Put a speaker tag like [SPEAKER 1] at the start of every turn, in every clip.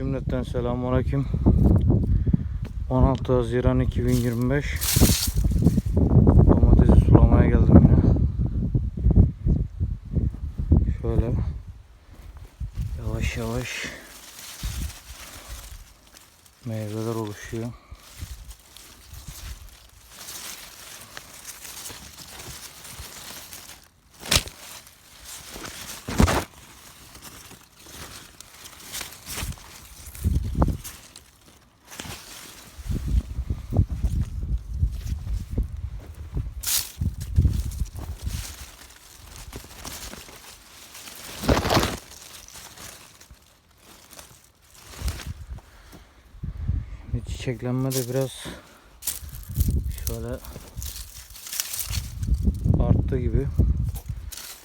[SPEAKER 1] Cümleten selamünaleyküm. 16 Haziran 2025. Domatesi sulamaya geldim yine. Şöyle yavaş yavaş meyveler oluşuyor. Şimdi çiçeklenme de biraz şöyle arttı gibi.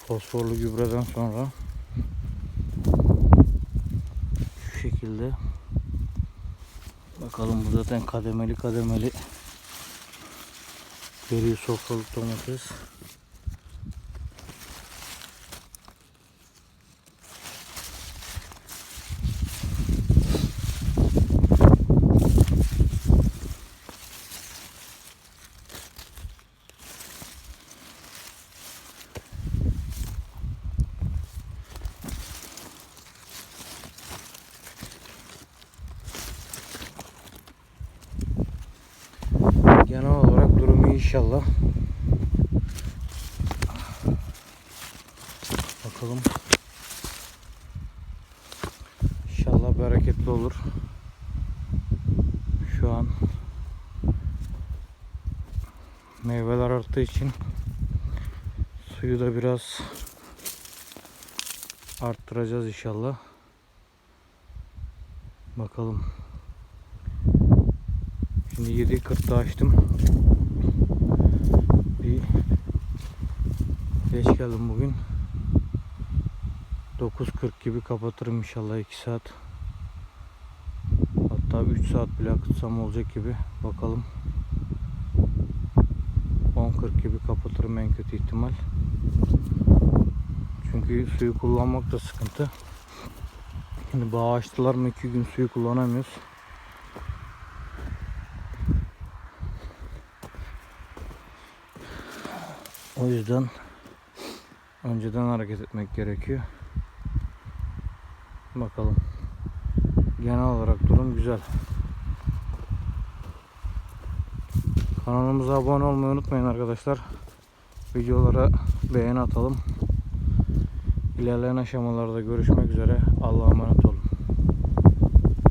[SPEAKER 1] Fosforlu gübreden sonra şu şekilde bakalım bu zaten kademeli kademeli veriyor sofralık domates. Genel olarak durum iyi inşallah. Bakalım. İnşallah bereketli olur. Şu an meyveler arttığı için suyu da biraz arttıracağız inşallah. Bakalım. Şimdi 7.40'da açtım. Bir geç geldim bugün. 9.40 gibi kapatırım inşallah 2 saat. Hatta 3 saat bile akıtsam olacak gibi. Bakalım. 10.40 gibi kapatırım en kötü ihtimal. Çünkü suyu kullanmak da sıkıntı. Şimdi bağ açtılar mı 2 gün suyu kullanamıyoruz. O yüzden önceden hareket etmek gerekiyor. Bakalım. Genel olarak durum güzel. Kanalımıza abone olmayı unutmayın arkadaşlar. Videolara beğeni atalım. İlerleyen aşamalarda görüşmek üzere. Allah'a emanet